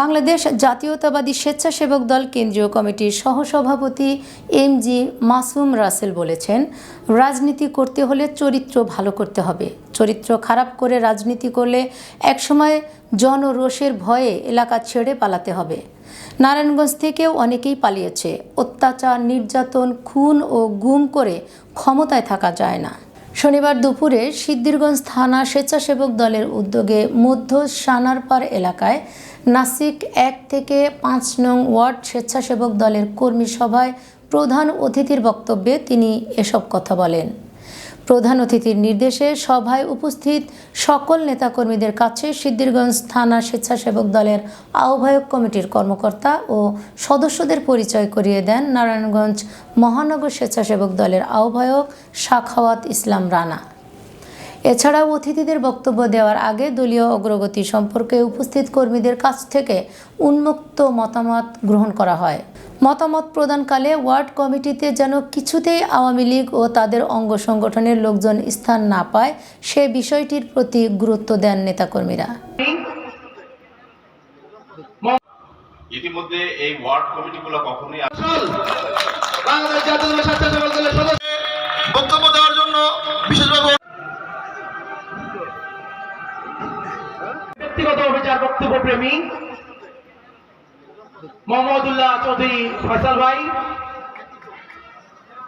বাংলাদেশ জাতীয়তাবাদী স্বেচ্ছাসেবক দল কেন্দ্রীয় কমিটির সহসভাপতি এম জি মাসুম রাসেল বলেছেন, রাজনীতি করতে হলে চরিত্র ভালো করতে হবে। চরিত্র খারাপ করে রাজনীতি করলে একসময় জনরোষের ভয়ে এলাকা ছেড়ে পালাতে হবে। নারায়ণগঞ্জ থেকেও অনেকেই পালিয়েছে। অত্যাচার, নির্যাতন, খুন ও গুম করে ক্ষমতায় থাকা যায় না। শনিবার দুপুরে সিদ্ধিরগঞ্জ থানা স্বেচ্ছাসেবক দলের উদ্যোগে মধ্য সানারপাড় এলাকায় নাসিক এক থেকে পাঁচ নং ওয়ার্ড স্বেচ্ছাসেবক দলের কর্মী সভায় প্রধান অতিথির বক্তব্যে তিনি এসব কথা বলেন। প্রধান অতিথির নির্দেশে সভায় উপস্থিত সকল নেতাকর্মীদের কাছে সিদ্ধিরগঞ্জ থানা স্বেচ্ছাসেবক দলের আহ্বায়ক কমিটির কর্মকর্তা ও সদস্যদের পরিচয় করিয়ে দেন নারায়ণগঞ্জ মহানগর স্বেচ্ছাসেবক দলের আহ্বায়ক শাখাওয়াত ইসলাম রানা। এছাড়াও অতিথিদের বক্তব্য দেওয়ার আগে দলীয় অগ্রগতি সম্পর্কে উপস্থিত কর্মীদের কাছ থেকে উন্মুক্ত মতামত গ্রহণ করা হয়। মতামত প্রদানকালে ওয়ার্ড কমিটিতে যেন কিছুতেই আওয়ামী লীগ ও তাদের অঙ্গ সংগঠনের লোকজন স্থান না পায় সে বিষয়টির প্রতি গুরুত্ব দেন নেতাকর্মীরা। ইতিমধ্যে এই ওয়ার্ড কমিটিগুলো কখনোই বাংলাদেশ জাতীয় স্বেচ্ছাসেবক ব্যক্তিগত বক্তব্য প্রেমী মোহাম্মদুল্লাহ চৌধুরী ফয়সাল ভাই।